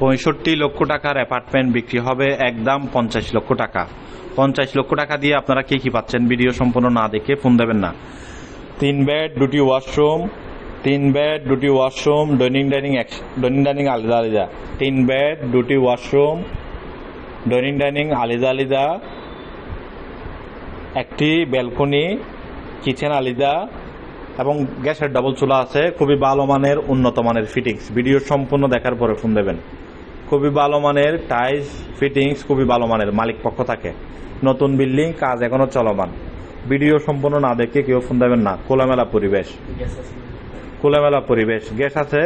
পঁয়ষট্টি লক্ষ টাকার অ্যাপার্টমেন্ট বিক্রি হবে একদম পঞ্চাশ লক্ষ টাকা। পঞ্চাশ লক্ষ টাকা দিয়ে আপনারা কি কি পাচ্ছেন? ভিডিও সম্পূর্ণ না দেখে ফোন দেবেন না। তিন বেড, দুটি ওয়াশরুম, তিন বেড, দুটি washroom dining dining dining dining আলাদা আলাদা। তিন বেড, দুটি ওয়াশরুম ডাইনিং ডাইনিং আলাদা আলাদা। একটি ব্যালকনি, কিচেন আলাদা। এবং গ্যাসের ডাবল চুলা আছে, খুবই ভালো মানের, উন্নত মানের ফিটিংস ভিডিও সম্পূর্ণ দেখার পরে ফোন দেবেন। খুবই ভালো মানের টাইলস ফিটিংস খুবই ভালো মানের মালিক পক্ষ থাকে। নতুন বিল্ডিং কাজ এখনও চলমান। ভিডিও সম্পূর্ণ না দেখে কেউ ফোন দেবেন না। খোলামেলা পরিবেশ। খোলামেলা পরিবেশ। গ্যাস আছে।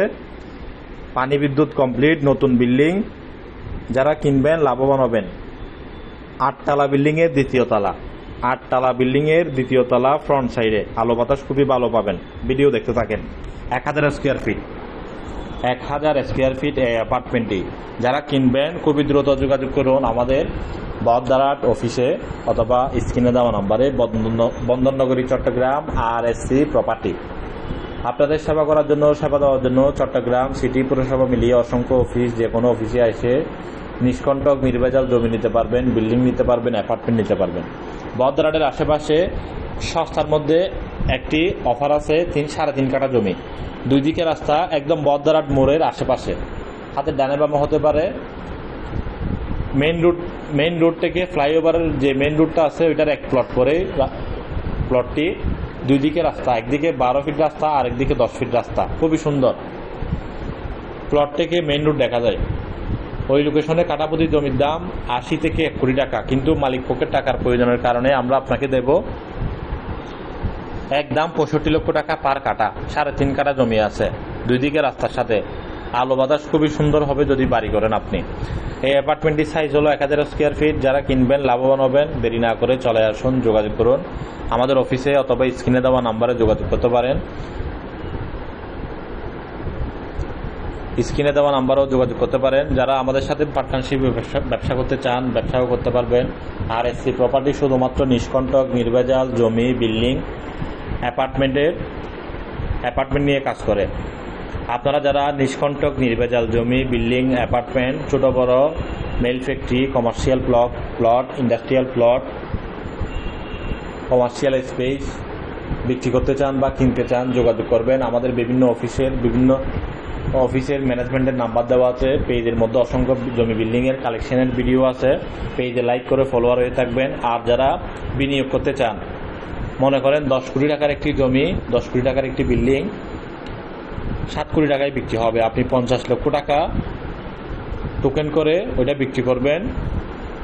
পানি বিদ্যুৎ কমপ্লিট নতুন বিল্ডিং যারা কিনবেন, লাভবান হবেন। আটতলা বিল্ডিং এর দ্বিতীয় তলা। আটতলা বিল্ডিং এর দ্বিতীয় তলা ফ্রন্ট সাইডে। আলো বাতাস খুবই ভালো পাবেন। ভিডিও দেখতে থাকেন। এক হাজার স্কোয়ার ফিট এক হাজার স্কোয়ার ফিট এই অ্যাপার্টমেন্টটি যারা কিনবেন খুবই দ্রুত যোগাযোগ করুন আমাদের বদদারাট অফিসে অথবা স্ক্রিনে দেওয়া নম্বরে বন্দরনগরী Chattogram R S C property আপনাদের সেবা করার জন্য সেবা দেওয়ার জন্য চট্টগ্রাম সিটি পুরসভা মিলিয়ে অসংখ্য অফিস যে কোনো অফিসে এসে নিষ্কণ্টক নির্ভেজাল জমি নিতে পারবেন, বিল্ডিং নিতে পারবেন, অ্যাপার্টমেন্ট নিতে পারবেন। বদরাটের আশেপাশে সস্তার মধ্যে একটি অফার আছে, তিন সাড়ে তিন কাঠা জমি। দুই দিকে রাস্তা, একদম বদরাট মোড়ের আশেপাশে। হাতে ডানে বামে হতে পারে। মেইন রুট মেন রোড থেকে ফ্লাইওভারের যে মেইন রুটটা আছে, ওইটার এক প্লট করে প্লটটি। দুই দিকে রাস্তা, একদিকে বারো ফিট রাস্তা আর একদিকে দশ ফিট রাস্তা। খুবই সুন্দর। প্লট থেকে মেইন রোড দেখা যায়। ওই লোকেশনে কাটাপতি জমির দাম আশি থেকে এক কোটি টাকা। কিন্তু মালিক পক্ষের টাকার প্রয়োজনের কারণে আমরা আপনাকে দেব একদম পঁয়ষট্টি লক্ষ টাকা পার কাটা সাড়ে তিন কাটা জমি আছে দুই দিকে রাস্তার সাথে। আলো বাতাস খুবই সুন্দর হবে যদি বাড়ি করেন আপনি। এই অ্যাপার্টমেন্টটির সাইজ হলো এক হাজার স্কোয়ার ফিট যারা কিনবেন, লাভবান হবেন, দেরি না করে চলে আসুন, যোগাযোগ করুন। আমাদের অফিসে অথবা স্ক্রিনে দেওয়া নাম্বারে যোগাযোগ করতে পারেন। স্ক্রিনে দেওয়া নাম্বারও যোগাযোগ করতে পারেন। যারা আমাদের সাথে পার্টনারশিপ ব্যবসা করতে চান, ব্যবসাও করতে পারবেন। আর এসসি প্রপার্টি শুধুমাত্র নিষ্কণ্টক, নির্ভেজাল, জমি বিল্ডিং অ্যাপার্টমেন্টের অ্যাপার্টমেন্ট নিয়ে কাজ করে। আপনারা যারা নিষ্কণ্টক, নির্ভেজাল জমি বিল্ডিং অ্যাপার্টমেন্ট ছোট, বড় mill factory commercial plot plot industrial plot commercial space বিক্রি করতে চান বা কিনতে চান, যোগাযোগ করবেন। আমাদের বিভিন্ন অফিসের বিভিন্ন অফিসের ম্যানেজমেন্টের নাম্বার দেওয়া আছে, পেজের মধ্যে অসংখ্য জমি বিল্ডিংয়ের কালেকশনের ভিডিও আছে। পেজে লাইক করে ফলোয়ার হয়ে থাকবেন। আর যারা বিনিয়োগ করতে চান, মনে করেন দশ কোটি টাকার একটি জমি, দশ কোটি টাকার একটি বিল্ডিং সাত কোটি টাকায় বিক্রি হবে। আপনি পঞ্চাশ লক্ষ টাকা টোকেন করে ওইটা বিক্রি করবেন।